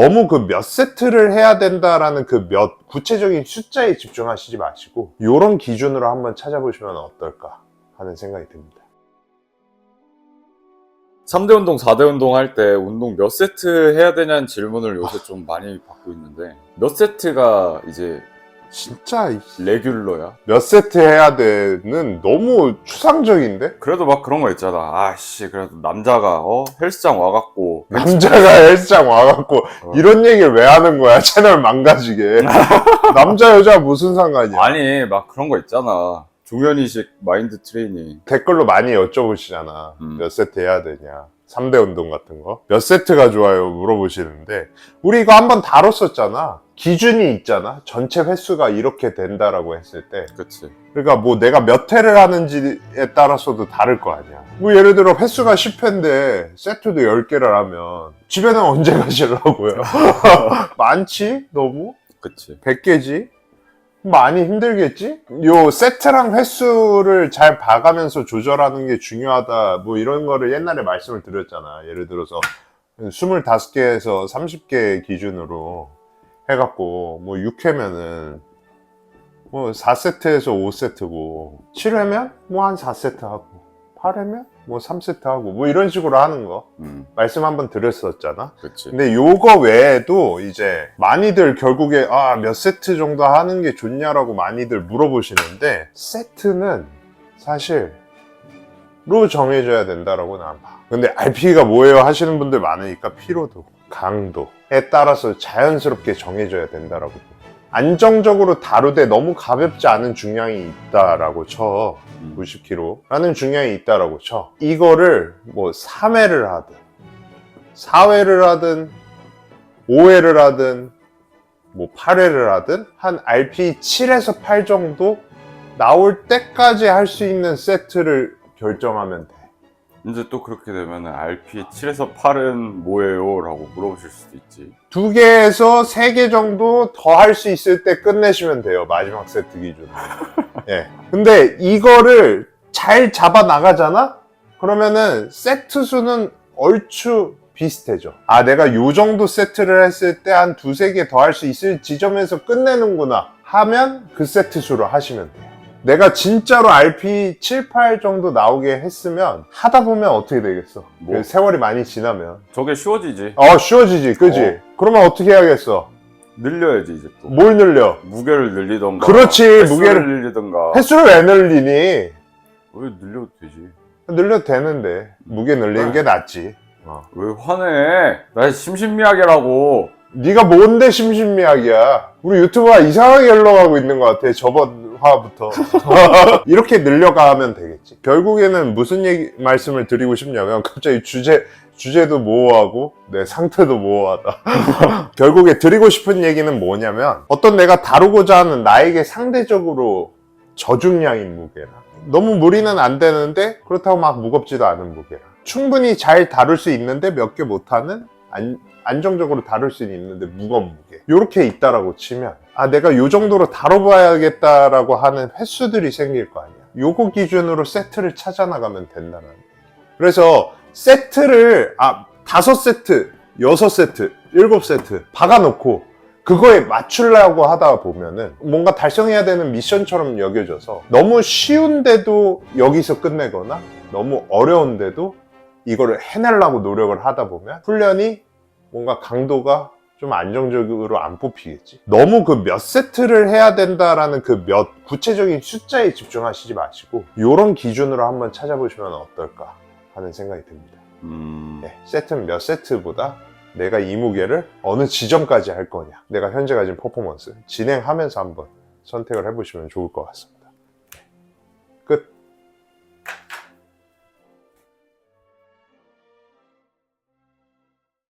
너무 그 몇 세트를 해야 된다라는 그 몇 구체적인 숫자에 집중하시지 마시고 이런 기준으로 한번 찾아보시면 어떨까 하는 생각이 듭니다. 3대 운동, 4대 운동 할 때 운동 몇 세트 해야 되냐는 질문을 요새 좀 많이 받고 있는데 몇 세트가 이제 진짜 이- 레귤러야? 몇 세트 해야 되는 너무 추상적인데? 그래도 막 그런 거 있잖아. 아씨, 그래도 남자가 어 헬스장 와갖고 남자가 헬스장 와갖고 어. 이런 얘기를 왜 하는 거야? 채널 망가지게. 남자 여자 무슨 상관이야? 아니 막 그런 거 있잖아. 종현이식 마인드 트레이닝. 댓글로 많이 여쭤보시잖아. 음. 몇 세트 해야 되냐. 3대 운동 같은 거. 몇 세트가 좋아요? 물어보시는데, 우리 이거 한번 다뤘었잖아. 기준이 있잖아. 전체 횟수가 이렇게 된다라고 했을 때. 그치. 그러니까 뭐 내가 몇 회를 하는지에 따라서도 다를 거 아니야. 뭐 예를 들어 횟수가 10회인데 세트도 10개를 하면 집에는 언제 가시려고요? 많지? 너무? 그치. 100개지? 많이 힘들겠지? 요 세트랑 횟수를 잘 봐가면서 조절하는 게 중요하다. 뭐 이런 거를 옛날에 말씀을 드렸잖아. 예를 들어서 25개에서 30개 기준으로 해갖고 뭐 6회면은 뭐 4세트에서 5세트고 7회면 뭐 한 4세트 하고 8회면 뭐 3세트 하고 뭐 이런 식으로 하는 거 음, 말씀 한번 드렸었잖아. 그치. 근데 요거 외에도 이제 많이들 결국에 아 몇 세트 정도 하는 게 좋냐라고 많이들 물어보시는데 세트는 사실 로 정해져야 된다라고 난 봐. 근데 RP가 뭐예요 하시는 분들 많으니까 피로도, 강도에 따라서 자연스럽게 정해져야 된다라고 봐. 안정적으로 다루되 너무 가볍지 않은 중량이 있다라고 쳐. 음. 90kg라는 중량이 있다라고 쳐. 이거를 뭐 3회를 하든 4회를 하든 5회를 하든 뭐 8회를 하든 한 RP 7에서 8 정도 나올 때까지 할 수 있는 세트를 결정하면 돼. 이제 또 그렇게 되면 RP 7에서 8은 뭐예요? 라고 물어보실 수도 있지. 두 개에서 세 개 정도 더 할 수 있을 때 끝내시면 돼요. 마지막 세트 기준으로. 예. 근데 이거를 잘 잡아 나가잖아? 그러면은 세트 수는 얼추 비슷해져. 아, 내가 요 정도 세트를 했을 때 한 두세 개 더 할 수 있을 지점에서 끝내는구나. 하면 그 세트 수로 하시면 돼요. 내가 진짜로 RP 7, 8 정도 나오게 했으면 하다 보면 어떻게 되겠어? 뭐? 그 세월이 많이 지나면. 저게 쉬워지지. 어, 쉬워지지, 그지? 어. 그러면 어떻게 해야겠어? 늘려야지 이제 또. 뭘 늘려? 무게를 늘리던가. 그렇지, 횟수를 무게를- 늘리던가. 횟수를 왜 늘리니? 왜 늘려도 되지? 늘려도 되는데 무게 늘리는 게 낫지. 어. 왜 화내? 나 심신미약이라고. 네가 뭔데 심신미약이야? 우리 유튜브가 이상하게 흘러가고 있는 것 같아. 저번 화부터 이렇게 늘려가면 되겠지. 결국에는 무슨 얘기 말씀을 드리고 싶냐면 갑자기 주제 주제도 모호하고 내 상태도 모호하다. 결국에 드리고 싶은 얘기는 뭐냐면 어떤 내가 다루고자 하는 나에게 상대적으로 저중량인 무게나 너무 무리는 안 되는데 그렇다고 막 무겁지도 않은 무게라 충분히 잘 다룰 수 있는데 몇 개 못하는 안, 안정적으로 다룰 수 있는데 무거운 무게 이렇게 있다라고 치면 아 내가 요 정도로 다뤄봐야겠다라고 하는 횟수들이 생길 거 아니야 요거 기준으로 세트를 찾아 나가면 된다는. 그래서 세트를 아 다섯 세트 여섯 세트 일곱 세트 박아놓고 그거에 맞추려고 하다 보면은 뭔가 달성해야 되는 미션처럼 여겨져서 너무 쉬운데도 여기서 끝내거나 너무 어려운데도 이거를 해내려고 노력을 하다 보면 훈련이 뭔가 강도가 좀 안정적으로 안 뽑히겠지. 너무 그 몇 세트를 해야 된다라는 그 몇 구체적인 숫자에 집중하시지 마시고 이런 기준으로 한번 찾아보시면 어떨까 하는 생각이 듭니다. 음. 네, 세트는 몇 세트보다 내가 이 무게를 어느 지점까지 할 거냐 내가 현재 가진 퍼포먼스 진행하면서 한번 선택을 해보시면 좋을 것 같습니다